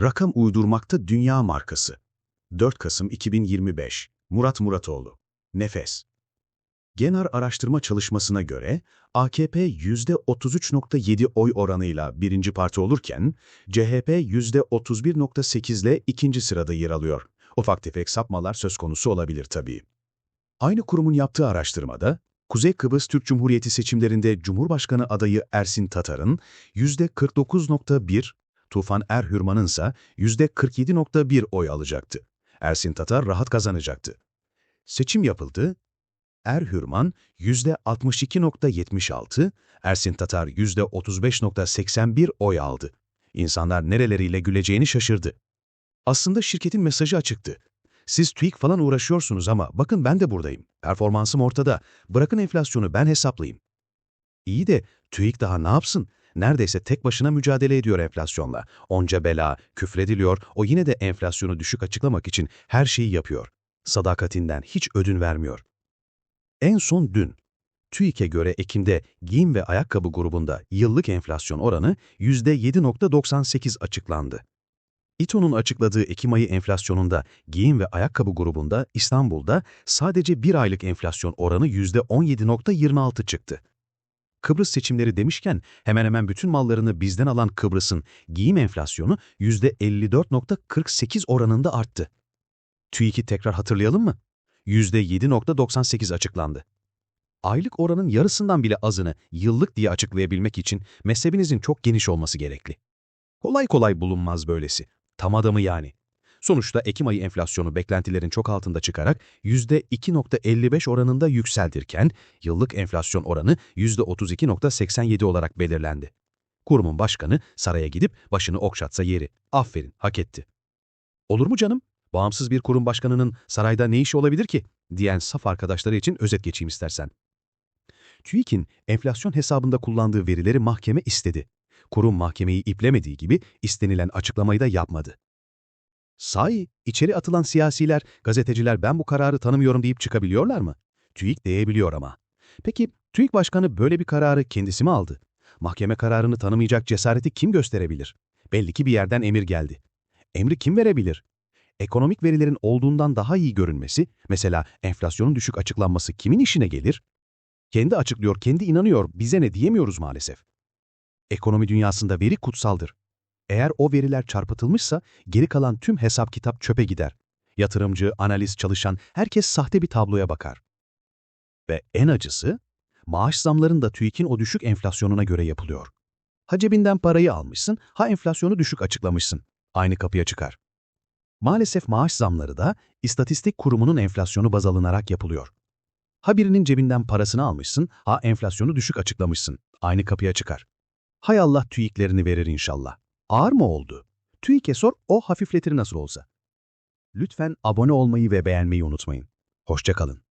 Rakam uydurmakta dünya markası. 4 Kasım 2025. Murat Muratoğlu. Nefes. Genar araştırma çalışmasına göre AKP %33.7 oy oranıyla birinci parti olurken CHP %31.8 ile ikinci sırada yer alıyor. Ufak tefek sapmalar söz konusu olabilir tabii. Aynı kurumun yaptığı araştırmada Kuzey Kıbrıs Türk Cumhuriyeti seçimlerinde Cumhurbaşkanı adayı Ersin Tatar'ın %49.1, Tufan Erhürman'ın ise %47.1 oy alacaktı. Ersin Tatar rahat kazanacaktı. Seçim yapıldı. Erhürman %62.76, Ersin Tatar %35.81 oy aldı. İnsanlar nereleriyle güleceğini şaşırdı. Aslında şirketin mesajı açıktı. Siz TÜİK falan uğraşıyorsunuz ama bakın ben de buradayım. Performansım ortada. Bırakın enflasyonu ben hesaplayayım. İyi de TÜİK daha ne yapsın? Neredeyse tek başına mücadele ediyor enflasyonla. Onca bela, küfrediliyor, o yine de enflasyonu düşük açıklamak için her şeyi yapıyor. Sadakatinden hiç ödün vermiyor. En son dün, TÜİK'e göre Ekim'de giyim ve ayakkabı grubunda yıllık enflasyon oranı %7.98 açıklandı. İTO'nun açıkladığı Ekim ayı enflasyonunda giyim ve ayakkabı grubunda İstanbul'da sadece bir aylık enflasyon oranı %17.26 çıktı. Kıbrıs seçimleri demişken hemen hemen bütün mallarını bizden alan Kıbrıs'ın giyim enflasyonu %54.48 oranında arttı. TÜİK'i tekrar hatırlayalım mı? %7.98 açıklandı. Aylık oranın yarısından bile azını yıllık diye açıklayabilmek için mezhebinizin çok geniş olması gerekli. Kolay kolay bulunmaz böylesi. Tam adamı yani. Sonuçta Ekim ayı enflasyonu beklentilerin çok altında çıkarak %2.55 oranında yükseltirken yıllık enflasyon oranı %32.87 olarak belirlendi. Kurumun başkanı saraya gidip başını okşatsa yeri. Aferin, hak etti. Olur mu canım? Bağımsız bir kurum başkanının sarayda ne işi olabilir ki? diyen saf arkadaşları için özet geçeyim istersen. TÜİK'in enflasyon hesabında kullandığı verileri mahkeme istedi. Kurum mahkemeyi iplemediği gibi istenilen açıklamayı da yapmadı. Sahi, içeri atılan siyasiler, gazeteciler ben bu kararı tanımıyorum deyip çıkabiliyorlar mı? TÜİK diyebiliyor ama. Peki TÜİK Başkanı böyle bir kararı kendisi mi aldı? Mahkeme kararını tanımayacak cesareti kim gösterebilir? Belli ki bir yerden emir geldi. Emri kim verebilir? Ekonomik verilerin olduğundan daha iyi görünmesi, mesela enflasyonun düşük açıklanması kimin işine gelir? Kendi açıklıyor, kendi inanıyor, bize ne diyemiyoruz maalesef. Ekonomi dünyasında veri kutsaldır. Eğer o veriler çarpıtılmışsa geri kalan tüm hesap kitap çöpe gider. Yatırımcı, analist, çalışan herkes sahte bir tabloya bakar. Ve en acısı, maaş zamların da TÜİK'in o düşük enflasyonuna göre yapılıyor. Ha cebinden parayı almışsın, ha enflasyonu düşük açıklamışsın. Aynı kapıya çıkar. Maalesef maaş zamları da istatistik kurumunun enflasyonu baz alınarak yapılıyor. Ha birinin cebinden parasını almışsın, ha enflasyonu düşük açıklamışsın. Aynı kapıya çıkar. Hay Allah TÜİK'lerini verir inşallah. Ağır mı oldu? TÜİK'e sor, o hafifletir nasıl olsa. Lütfen abone olmayı ve beğenmeyi unutmayın. Hoşçakalın.